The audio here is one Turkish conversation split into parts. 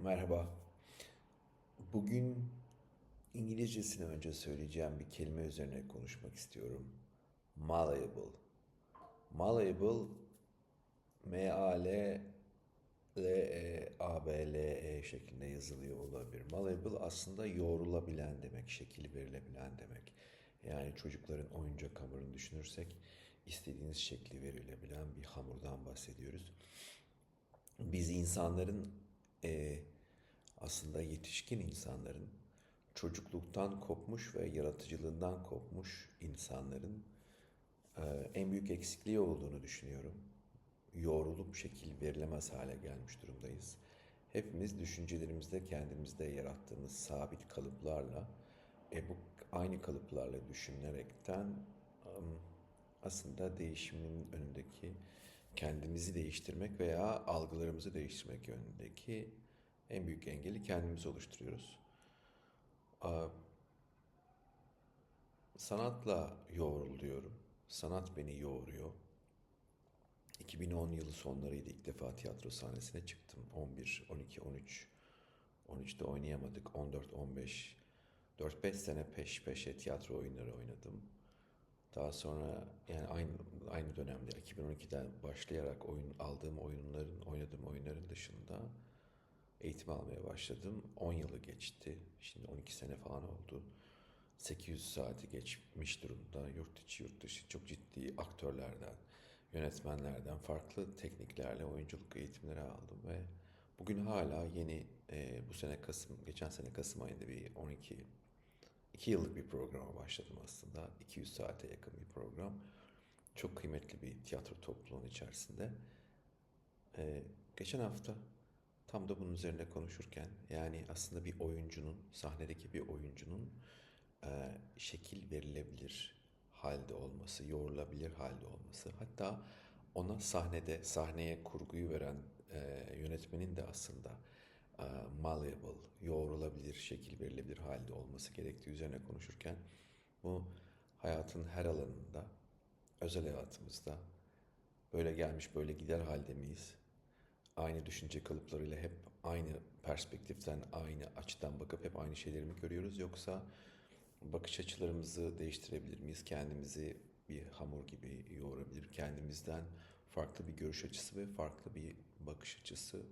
Merhaba. Bugün İngilizcesini önce söyleyeceğim bir kelime üzerine konuşmak istiyorum. Malleable. Malleable M-A-L-L-E-A-B-L-E şeklinde yazılıyor olabilir. Malleable aslında yoğrulabilen demek, şekil verilebilen demek. Yani çocukların oyuncak hamurunu düşünürsek istediğiniz şekli verilebilen bir hamurdan bahsediyoruz. Biz insanların e, aslında yetişkin insanların çocukluktan kopmuş ve yaratıcılığından kopmuş insanların e, en büyük eksikliği olduğunu düşünüyorum. Yoğrulup şekil verilemez hale gelmiş durumdayız. Hepimiz düşüncelerimizde kendimizde yarattığımız sabit kalıplarla e, bu aynı kalıplarla düşünerekten aslında değişimin önündeki kendimizi değiştirmek veya algılarımızı değiştirmek yönündeki en büyük engeli kendimiz oluşturuyoruz. Aa, Sanatla yoğruluyorum. Sanat beni yoğuruyor. 2010 yılı sonlarıydı ilk defa tiyatro sahnesine çıktım. 11, 12, 13. 13'te oynayamadık. 14, 15. 4-5 sene peş peşe tiyatro oyunları oynadım. Daha sonra yani aynı aynı dönemde 2012'den başlayarak oyun aldığım oyunların, oynadığım oyunların dışında eğitim almaya başladım. 10 yılı geçti. Şimdi 12 sene falan oldu. 800 saati geçmiş durumda. Yurt içi, yurt dışı çok ciddi aktörlerden, yönetmenlerden farklı tekniklerle oyunculuk eğitimleri aldım ve bugün hala yeni e, bu sene Kasım, geçen sene Kasım ayında bir 12 2 yıllık bir programa başladım aslında. 200 saate yakın bir program. Çok kıymetli bir tiyatro topluluğunun içerisinde. Ee, geçen hafta tam da bunun üzerine konuşurken yani aslında bir oyuncunun, sahnedeki bir oyuncunun e, şekil verilebilir halde olması, yoğrulabilir halde olması. Hatta ona sahnede, sahneye kurguyu veren e, yönetmenin de aslında malleable, yoğrulabilir, şekil verilebilir halde olması gerektiği üzerine konuşurken bu hayatın her alanında, özel hayatımızda böyle gelmiş böyle gider halde miyiz? Aynı düşünce kalıplarıyla hep aynı perspektiften, aynı açıdan bakıp hep aynı şeyleri mi görüyoruz? Yoksa bakış açılarımızı değiştirebilir miyiz? Kendimizi bir hamur gibi yoğurabilir, kendimizden farklı bir görüş açısı ve farklı bir bakış açısı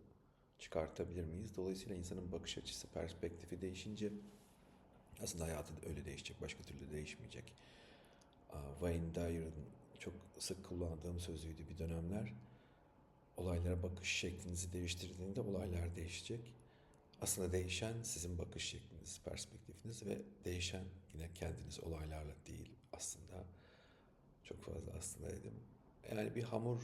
çıkartabilir miyiz? Dolayısıyla insanın bakış açısı, perspektifi değişince aslında hayatı öyle değişecek, başka türlü değişmeyecek. Wayne Dyer'ın çok sık kullandığım sözüydü bir dönemler. Olaylara bakış şeklinizi değiştirdiğinde olaylar değişecek. Aslında değişen sizin bakış şekliniz, perspektifiniz ve değişen yine kendiniz olaylarla değil aslında. Çok fazla aslında dedim. Yani bir hamur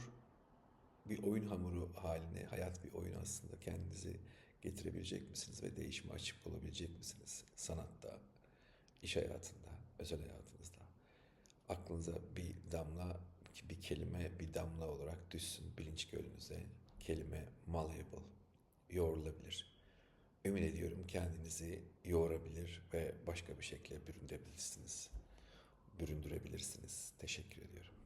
bir oyun hamuru haline, hayat bir oyun aslında kendinizi getirebilecek misiniz ve değişime açık olabilecek misiniz? Sanatta, iş hayatında, özel hayatınızda. Aklınıza bir damla, bir kelime bir damla olarak düşsün bilinç gölünüze. Kelime malleable, yoğrulabilir. Ümit ediyorum kendinizi yoğurabilir ve başka bir şekilde büründürebilirsiniz. Büründürebilirsiniz. Teşekkür ediyorum.